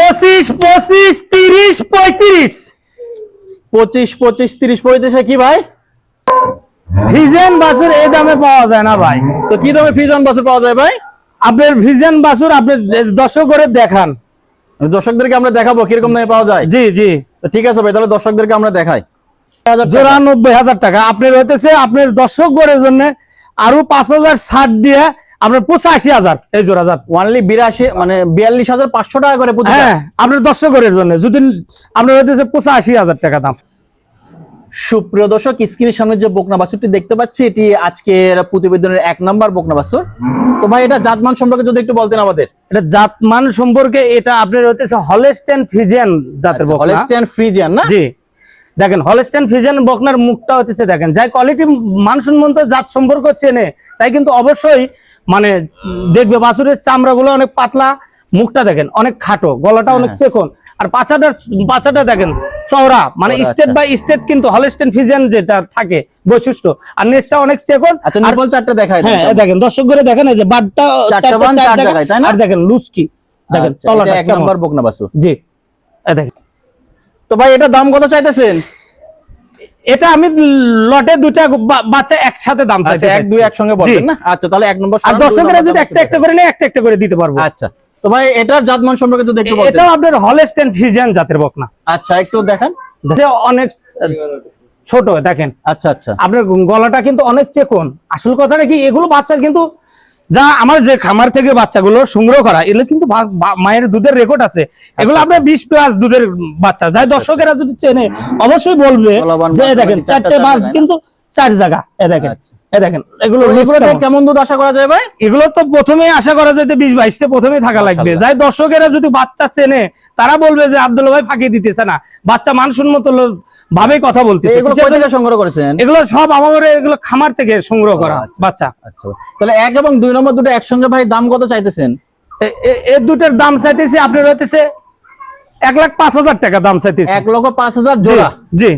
পঁচিশ পঁচিশ তিরিশ পঁয়ত্রিশ। পঁচিশ পঁচিশ তিরিশ পঁয়ত্রিশে কি ভাই? এই দামে পাওয়া যায় না ভাই। তো কি দামে ফিজন পাওয়া যায় ভাই? আপনার আপনি দর্শক করে দেখান। দর্শকদেরকে আমরা দেখাবো কীরকম দামে পাওয়া যায়? জি জি। ঠিক আছে ভাই তাহলে দর্শকদেরকে আমরা দেখাই। জোড়া নব্বই হাজার টাকা। আপনার হইতেছে আপনার দর্শক গড়ের জন্য আরও পাঁচ হাজার ছাড় দিয়ে আপনার পঁচাশি হাজার। এই জোড়া যান ওয়ানলি বিরাশি মানে বিয়াল্লিশ হাজার পাঁচশো টাকা করে হ্যাঁ আপনার দর্শক গড়ের জন্য। যদি আপনার হইতেছে পঁচাশি হাজার টাকা দাম। সুপ্রিয় দর্শক স্ক্রিনের সামনে যে বকনা বাছুরটি দেখতে পাচ্ছি এটি আজকের প্রতিবেদনের এক নাম্বার বকনা বাছুর। তো ভাই এটা জাতমান সম্পর্কে যদি একটু বলতেন আমাদের। এটা জাতমান সম্পর্কে এটা আপনার হইতেছে হলেস্টেন ফিজিয়ান জাতের বকনা। হলেস্টিয়ান ফ্রিজিয়ান না? জি। দেখেন হলস্টেন ফিজিয়ান বকনার মুখটা হতেছে দেখেন। যাই কোয়ালিটি মানসম্মত জাত সম্পর্ক চেনে তাই কিন্তু অবশ্যই মানে দেখবে বাছুরের চামড়াগুলো অনেক পাতলা মুখটা দেখেন অনেক খাটো গলাটা অনেক চেকন আর পাছাটা পাছাটা দেখেন চওড়া মানে স্টেট বাই স্টেট কিন্তু হলস্টেন ফিজেন যেটা থাকে বৈশিষ্ট্য। আর নেসটা অনেক চেকন আচ্ছা নিপল চারটে দেখাই হ্যাঁ দেখেন দর্শক করে দেখেন এই যে বাদটা চারটা বান চার জায়গায়, তাই না? আর দেখেন লুচকি। দেখেন আচ্ছা, তলাটা এক নাম্বার বকনা বাছুর জি দেখেন। তো ভাই এটা দাম কত চাইতেছেন? এটা আমি লটে দুইটা বা- বাচ্চা একসাথে দাম আচ্ছা চাইতে এক দুই। একসঙ্গে বলছেন না? আচ্ছা তাহলে এক নম্বর আর দর্শকেরা যদি একটা একটা করে নেয় একটা একটা করে দিতে পারব। আচ্ছা তো ভাই এটার জাতমান সম্পর্কে যদি একটু বলতেন। এটাও আপনার হলেস্টেন ফিজিয়ান জাতের বকনা। আচ্ছা একটু দেখেন। যে অনেক ছোট দেখেন। আচ্ছা আচ্ছা। আপনার গলাটা কিন্তু অনেক চেকন। আসল কথাটা কি এগুলো বাচ্চার কিন্তু যা আমার যে খামার থেকে বাচ্চাগুলো সংগ্রহ করা এগুলো কিন্তু মায়ের দুধের রেকর্ড আছে। এগুলো আচ্ছা, আপনার বিশ প্লাস দুধের বাচ্চা। যাই দর্শকেরা যদি চেনে অবশ্যই বলবে যে দেখেন চারটে চার বাস কিন্তু চার জায়গা। এ দেখেন আচ্ছা। এ দেখেন এগুলো কেমন? দুধ আশা করা যায় ভাই? এগুলো তো প্রথমেই আশা করা যায় যে বিশ বাইশটা প্রথমেই থাকা লাগবে। যাই দর্শকেরা যদি বাচ্চা চেনে তারা বলবে যে আব্দুল ভাই ফাঁকি দিতেছে না। বাচ্চা মানুষের মতো ভাবে কথা বলতেছে। এগুলো সংগ্রহ করেছেন? এগুলো সব আমার এগুলো খামার থেকে সংগ্রহ করা আচ্ছা। বাচ্চা। আচ্ছা। তাহলে এক এবং দুই নম্বর দুটো একসঙ্গে ভাই দাম কত চাইতেছেন? এর দুটোর দাম চাইতেছি আপনার হইতেছে এক লাখ পাঁচ হাজার টাকা দাম চাইতেছি। এক লক্ষ পাঁচ হাজার জোড়া? জি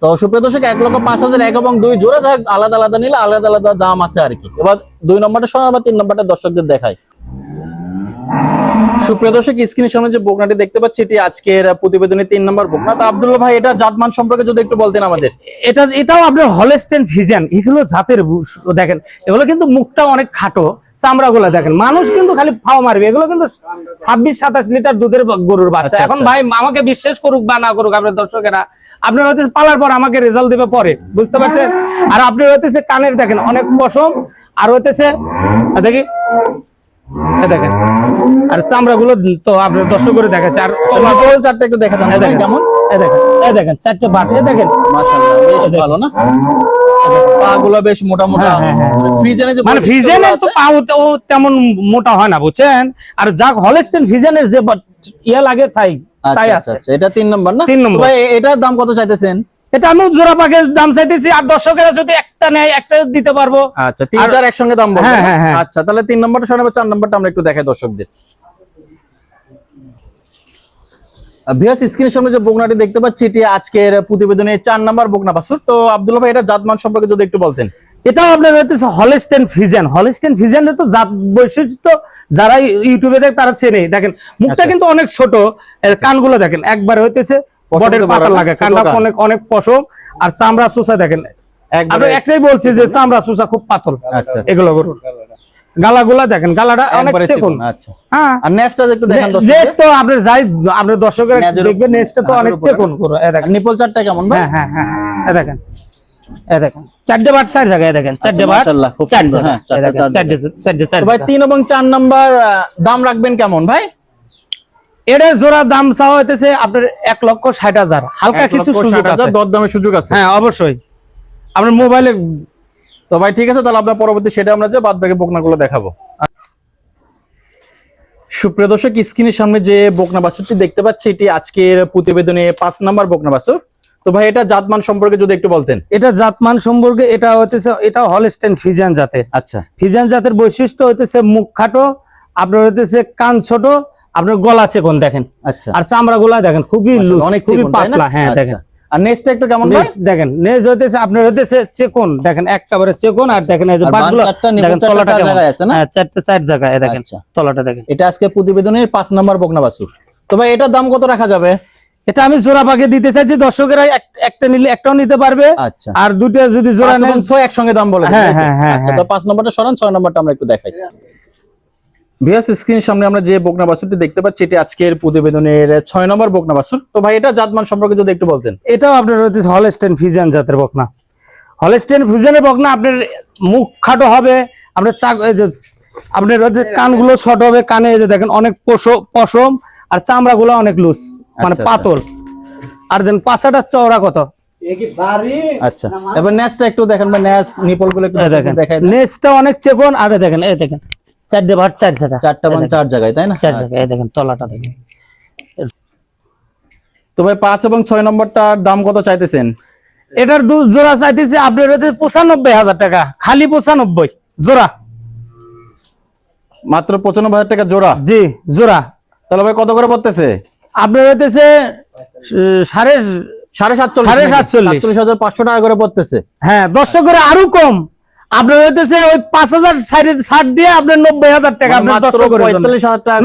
তো সুপ্রিয় দর্শক এক লক্ষ পাঁচ হাজার এক এবং দুই জোড়া যাক আলাদা আলাদা নিলে আলাদা আলাদা দাম আছে আর কি। এবার দুই নম্বরটা সময় আবার তিন নম্বরটা দর্শকদের দেখায় সুপ্রিয় দর্শক স্ক্রিনের সামনে যে বোকনাটি দেখতে পাচ্ছি এটি আজকের প্রতিবেদনের তিন নম্বর বোকনা। তো আব্দুল্লাহ ভাই এটা জাতমান সম্পর্কে যদি একটু বলতেন আমাদের। এটা এটাও আপনার হলেস্টেন ভিজেন এগুলো জাতের দেখেন এগুলো কিন্তু মুখটা অনেক খাটো চামড়া গুলা দেখেন। মানুষ কিন্তু খালি ফাও মারবে। এগুলো কিন্তু ছাব্বিশ সাতাশ লিটার দুধের গরুর বাচ্চা। আচ্ছা, এখন আচ্ছা। ভাই আমাকে বিশ্বাস করুক বা না করুক আপনার দর্শকেরা আপনার হয়তো পালার পর আমাকে রেজাল্ট দেবে পরে বুঝতে পারছেন? আর আপনি হইতেছে কানের দেখেন অনেক পশম আর হইতেছে দেখি দেখেন। আর চামড়া গুলো তো আপনার দর্শক করে দেখাচ্ছে। আর চারটা একটু দেখা দেন দেখেন। কেমন? এ দেখেন এ দেখেন চারটে বাট এ দেখেন। মাশাআল্লাহ বেশ ভালো না? পা গুলো বেশ মোটা মোটা হ্যাঁ, হ্যাঁ, হ্যাঁ। ফ্রিজেনে যে মানে বৈশিষ্ট্যগুলো তো পাও তেমন মোটা হয় না বুঝছেন? আর যা হলেস্টেন ভিজেনের যে ইয়ে লাগে তাই তাই আচ্ছা, আচ্ছা, আছে। আচ্ছা, এটা তিন নম্বর না? তিন নম্বর। এটার দাম কত চাইতেছেন? এটা আমি জোড়া পাকে দাম চাইতেছি আর দর্শকেরা যদি একটা নেয় একটা দিতে পারব। আচ্ছা তিন চার একসঙ্গে দাম হ্যাঁ, হ্যাঁ, হ্যাঁ। আচ্ছা তাহলে তিন নম্বরটা শোনাবো চার নম্বরটা আমরা একটু দেখাই দর্শকদের। ভিএস স্ক্রিনের সামনে যে বগনাটি দেখতে পাচ্ছি এটি আজকের প্রতিবেদনে চার নম্বর বগনা বাসুর তো আব্দুল্লাহ ভাই এটা জাতমান সম্পর্কে যদি একটু বলতেন। এটাও আপনার হচ্ছে হলেস্টেন ভিজেন হলেস্টেন ভিজেনের তো জাত বৈশিষ্ট্য যারা ইউটিউবে দেখে তারা চেনে। দেখেন মুখটা আচ্ছা। কিন্তু অনেক ছোট কানগুলো দেখেন একবার হইতেছে বটের পাতা লাগে অনেক অনেক পশম আর চামড়া চুষা দেখেন। আমরা একটাই বলছি যে চামড়া চুষা খুব পাতল। আচ্ছা। এগুলো গরুর গালাগুলা দেখেন গালাটা অনেক চেকুন। আচ্ছা। হ্যাঁ। আর একটু দেখেন নেস তো আপনার যাই আপনার দর্শকের দেখবেন নেসটা তো অনেক চেকুন গরু এই দেখেন। নিপল চারটা কেমন ভাই? হ্যাঁ হ্যাঁ হ্যাঁ এ দেখেন। এ দেখেন। চারটে বাট চার জায়গায় দেখেন। চারটে বাট আচ্ছা, মাশাআল্লাহ, খুব সুন্দর, হ্যাঁ, চারটে চারটে চারটে ভাই। তিন এবং চার নাম্বার দাম রাখবেন কেমন ভাই? এর জোড়া দাম চাওয়া হইতেছে আপনার এক লক্ষ ষাট হাজার। হালকা কিছু সুযোগ আছে। দরদামের সুযোগ আছে। হ্যাঁ অবশ্যই। আপনার মোবাইলে তো ভাই ঠিক আছে তাহলে আপনার পরবর্তী সেটা আমরা যে বাদ বাকি বকনাগুলো দেখাবো। সুপ্রিয় দর্শক স্ক্রিনের সামনে যে বকনা বাছুরটি দেখতে পাচ্ছি এটি আজকের প্রতিবেদনে পাঁচ নাম্বার বকনা বাছুর। তো ভাই এটা জাতমান সম্পর্কে যদি একটু বলতেন। এটা জাতমান সম্পর্কে এটা হইতেছে এটা হলস্টেন ফিজিয়ান জাতের। আচ্ছা। ফিজিয়ান জাতের বৈশিষ্ট্য হইতেছে মুখ খাটো আপনার হইতেছে কান ছোট আপনার গলা চেকন দেখেন আচ্ছা আর চামড়া গুলা দেখেন খুবই অনেক খুবই? পাতলা হ্যাঁ আচ্ছা। দেখেন আর নেক্সট একটু কেমন ভাই দেখেন নেজ হইতেছে আপনার হইতেছে চেকন দেখেন একেবারে চেকন আর দেখেন এই যে বাটগুলো দেখেন তলাটা কেমন আছে না? হ্যাঁ চারটে চার জায়গায় দেখেন আচ্ছা। তলাটা দেখেন এটা আজকে প্রতিবেদনের পাঁচ নাম্বার বকনা বাছুর তো ভাই এটার দাম কত রাখা যাবে এটা আমি জোড়া পাকে দিতে চাইছি দর্শকেরা একটা নিলে একটাও নিতে পারবে আচ্ছা আর দুটো যদি জোড়া নেন ছয় একসঙ্গে দাম বলে হ্যাঁ? হ্যাঁ, হ্যাঁ, আচ্ছা হ্যাঁ। তো পাঁচ নম্বরটা সরান ছয় নম্বরটা আমরা একটু দেখাই ভিএস স্ক্রিনের সামনে আমরা যে বকনা বাসুরটি দেখতে পাচ্ছি এটি আজকের প্রতিবেদনের ছয় নম্বর বকনা বাসুর। তো ভাই এটা জাতমান সম্পর্কে যদি একটু বলতেন। এটাও আপনার হচ্ছে হলস্টেন ফিজিয়ান জাতের বকনা। হলস্টেন ফিজিয়ানের বকনা আপনার মুখ খাটো হবে আপনার চাক এই যে আপনার হচ্ছে কানগুলো ছোট হবে কানে এই যে দেখেন অনেক পশম পশম আর চামড়াগুলো অনেক লুজ মানে আচ্ছা, পাতল। আর দেন পাছাটা চওড়া কত? আচ্ছা এবার ন্যাসটা একটু দেখেন বা ন্যাস নিপলগুলো একটু দেখেন দেখাই নেসটা অনেক চেকন আর দেখেন এই দেখেন। চারটে ভাট চার জায়গা। চারটা বাং চার জায়গায় তাই না? চার জায়গা দেখেন তলাটা দেখেন। তো ভাই পাঁচ এবং ছয় নম্বরটার দাম কত চাইতেছেন? এটার দু জোড়া চাইতেছে আপনার হচ্ছে পঁচানব্বই হাজার টাকা খালি পঁচানব্বই জোড়া। মাত্র পঁচানব্বই হাজার টাকা জোড়া? জি জোড়া। তাহলে ভাই কত করে পড়তেছে? আপনার হইতেছে সাড়ে সাড়ে সাতচল্লিশ সাড়ে। সাতচল্লিশ। হাজার পাঁচশো টাকা করে পড়তেছে। হ্যাঁ দশশো করে আরও কম। আপনার হইতেছে ওই পাঁচ হাজার ষাট দিয়ে আপনার নব্বই হাজার টাকা মানে আপনার। পঁয়তাল্লিশ হাজার টাকা।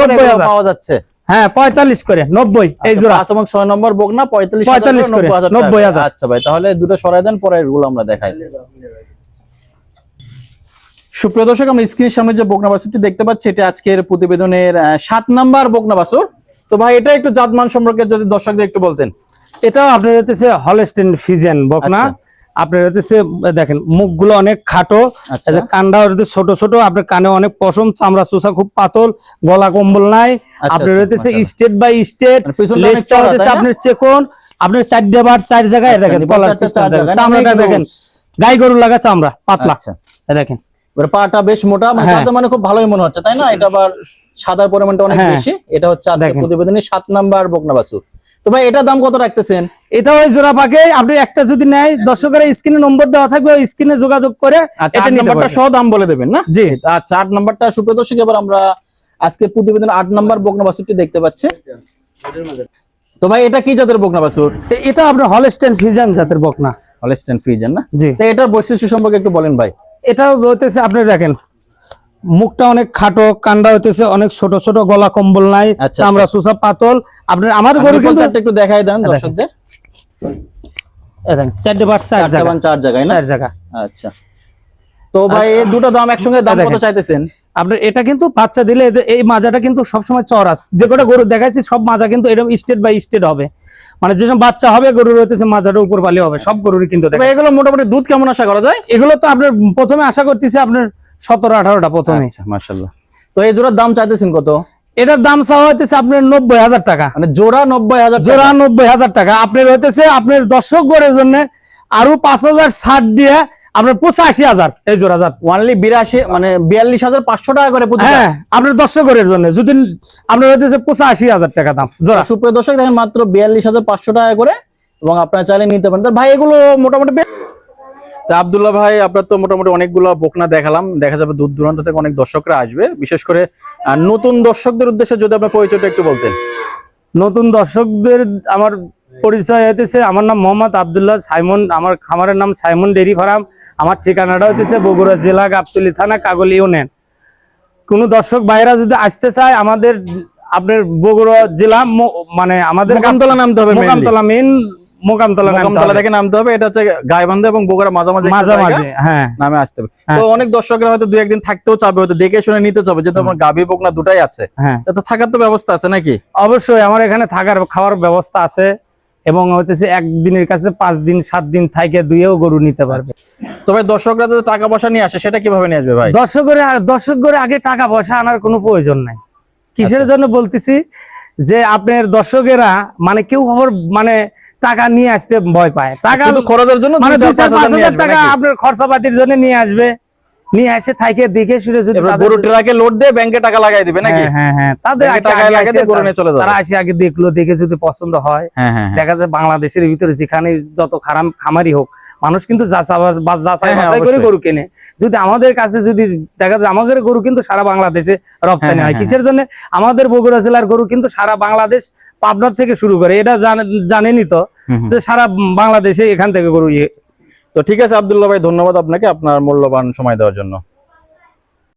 পাওয়া যাচ্ছে হ্যাঁ পঁয়তাল্লিশ করে নব্বই এই জোড়া এবং ছয় নম্বর বকনা পঁয়তাল্লিশ 45 করে, নব্বই হাজার। আচ্ছা ভাই তাহলে দুটো সরাই দেন পরে এগুলো আমরা দেখাই সুপ্রিয় দর্শক আমরা স্ক্রিনের সামনে যে বকনা বাছুরটি দেখতে পাচ্ছি এটা আজকের প্রতিবেদনের আহ, সাত নাম্বার বকনা বাছুর তো ভাই এটা একটু জাতমান সম্পর্কে যদি দর্শকদের একটু বলতেন এটাও আপনার হইতেছে হলস্টেন ফিজিয়ান বকনা আচ্ছা। আপনার দেখেন মুখগুলো অনেক খাটো আচ্ছা। কানটা ছোট ছোট আপনার কানে অনেক পশম চামড়া চোষা খুব পাতল গলা কম্বল নাই আপনার আচ্ছা, স্টেট বাই স্টেট? আপনার চেকন আপনার চারটে বার চার জায়গায় আচ্ছা, দেখেন চামড়াটা দেখেন গাই গরু লাগা চামড়া পাতলা আচ্ছা দেখেন এবার পাটা বেশ মোটা মানে হ্যাঁ। মানে খুব ভালোই মনে হচ্ছে তাই না এটা আবার সাদার পরিমাণটা অনেক হ্যাঁ। বেশি এটা হচ্ছে আজকে। প্রতিবেদনের সাত নাম্বার বকনা তো ভাই এটার দাম কত রাখতেছেন? এটা ওই জোড়া পাকে আপনি একটা যদি নেয় দর্শকের স্ক্রিনে নম্বর দেওয়া থাকবে ওই স্ক্রিনে যোগাযোগ করে আচ্ছা এটা নাম্বারটা সহ দাম বলে দেবেন না? জি। আচ্ছা আট নাম্বারটা সুপ্রিয় দর্শক এবার আমরা আজকে প্রতিবেদন আট নাম্বার বকনা বাছুরটি দেখতে পাচ্ছি। তো ভাই এটা কি জাতের বকনা বাছুর? এ- এটা আপনার হলস্টেন ফিজিয়ান জাতের বকনা। হলস্টেন ফ্রিজেন না? জি। তো এটার বৈশিষ্ট্য সম্পর্কে একটু বলেন ভাই। এটাও হইতেছে আপনি দেখেন। মুখটা অনেক খাটো কান্ডা হইতেছে অনেক ছোট ছোট গলা কম্বল নাই আচ্ছা, চামড়া সুসা পাতল। আপনার আমার গরু কিন্তু একটু দেখাই দেন দর্শকদের? চারটে বার চার জায়গা। চার জায়গায় চার জায়গা। আচ্ছা। তো ভাই এই দুটো দাম একসঙ্গে দাম কত চাইতেছেন? আপনার এটা কিন্তু বাচ্চা দিলে এই মাজাটা কিন্তু সবসময় চড়া যে কটা গরু দেখাচ্ছি সব মাজা কিন্তু এরকম স্টেট বাই স্টেট হবে। মানে যেসব বাচ্চা হবে গরুর হইতেছে মাজাটা উপর বালি হবে। সব গরুরই কিন্তু এগুলো মোটামুটি দুধ কেমন আশা করা যায়? এগুলো তো আপনার প্রথমে আশা করতেছি আপনার সতেরো আঠারোটা প্রথমে আচ্ছা মাশাল্লাহ তো এই জোড়ার দাম চাইতেছেন কত? এটার দাম চাওয়া হইতেছে আপনার নব্বই হাজার টাকা। মানে জোড়া নব্বই হাজার জোড়া নব্বই হাজার টাকা। আপনার হইতেছে আপনার দর্শক গড়ের জন্য আরও পাঁচ হাজার ছাড় দিয়ে আপনার পঁচাশি হাজার এই জোড়া হাজার ওয়ানলি বিরাশি মানে বিয়াল্লিশ হাজার পাঁচশো টাকা করে হ্যাঁ আপনার দর্শক গড়ের জন্য। যদি আপনার হইতেছে পঁচাশি হাজার টাকা দাম জোড়া। সুপ্রিয় দর্শক দেখেন মাত্র বিয়াল্লিশ হাজার পাঁচশো টাকা করে এবং আপনারা চাইলে নিতে পারেন। ভাই এগুলো মোটামুটি তা আবদুল্লাহ ভাই আপনার তো মোটামুটি অনেকগুলো বকনা দেখালাম। দেখা যাবে দূর দূরান্ত থেকে অনেক দর্শকরা আসবে। বিশেষ করে নতুন দর্শকদের উদ্দেশ্যে যদি আপনার পরিচয়টা একটু বলতেন। নতুন দর্শকদের আমার পরিচয় হইতেছে আমার নাম মোহাম্মদ আবদুল্লাহ সাইমন আমার খামারের নাম সাইমন ডেরি ফার্ম। আমার ঠিকানাটা হইতেছে বগুড়া জেলা গাবতলি থানা কাগল ইউনিয়ন। কোনো দর্শক বাইরা যদি আসতে চায় আমাদের আপনার বগুড়া জেলা মানে আমাদের মোকামতলা নামতে হবে। মোকামতলা মেন মোকামতলা নামতে মোকামতলা হবে। থেকে নামতে হবে এটা হচ্ছে গাইবান্ধা এবং বগুড়া মাঝামাঝি মাঝামাঝি হ্যাঁ। নামে আসতে হবে। হ্যাঁ। তো অনেক দর্শকরা হয়তো দু একদিন থাকতেও চাবে হয়তো দেখে শুনে নিতে চাবে যেহেতু আমার গাভী বকনা দুটাই আছে। হ্যাঁ। তো থাকার তো ব্যবস্থা আছে নাকি? অবশ্যই আমার এখানে থাকার খাওয়ার ব্যবস্থা আছে এবং একদিনের কাছে পাঁচ দিন সাত দিন থাইকে দুইয়েও গরু নিতে পারবে। তো ভাই দর্শকরা যদি টাকা পয়সা নিয়ে আসে সেটা কীভাবে নিয়ে আসবে ভাই? দর্শক করে দর্শক করে আগে টাকা পয়সা আনার কোনো প্রয়োজন নাই। কিসের জন্য বলতেছি যে আপনার দর্শকেরা মানে কেউ খবর মানে টাকা নিয়ে আসতে ভয় পায়। টাকা খরচের জন্য মানে টাকা? আপনার খরচাপাতির জন্য নিয়ে আসবে। নিয়ে আসে থাকে দেখে শুনে যদি গরু ট্রাকে লোড দিয়ে ব্যাংকে টাকা লাগাই দিবে নাকি? হ্যাঁ হ্যাঁ হ্যাঁ। তাদের আগে- টাকা লাগাই দিয়ে গরু নিয়ে চলে যাবে। তারা আসে আগে দেখল দেখে যদি পছন্দ হয়। দেখা যায় বাংলাদেশের ভিতরে যেখানে যত খারাপ খামারি হোক মানুষ কিন্তু যাচাই হ্যাঁ, হ্যাঁ, করে গরু কেনে। যদি আমাদের কাছে যদি দেখা যায় আমাদের গরু কিন্তু সারা বাংলাদেশে রপ্তানি হ্যাঁ, হয়। কিসের জন্য? আমাদের বগুড়া জেলার গরু কিন্তু সারা বাংলাদেশ পাবনার থেকে শুরু করে এটা জানেনি জানেনই তো। যে সারা বাংলাদেশে এখান থেকে গরু ইয়ে তো ঠিক আছে আবদুল্লাহ ভাই ধন্যবাদ আপনাকে আপনার মূল্যবান সময় দেওয়ার জন্য।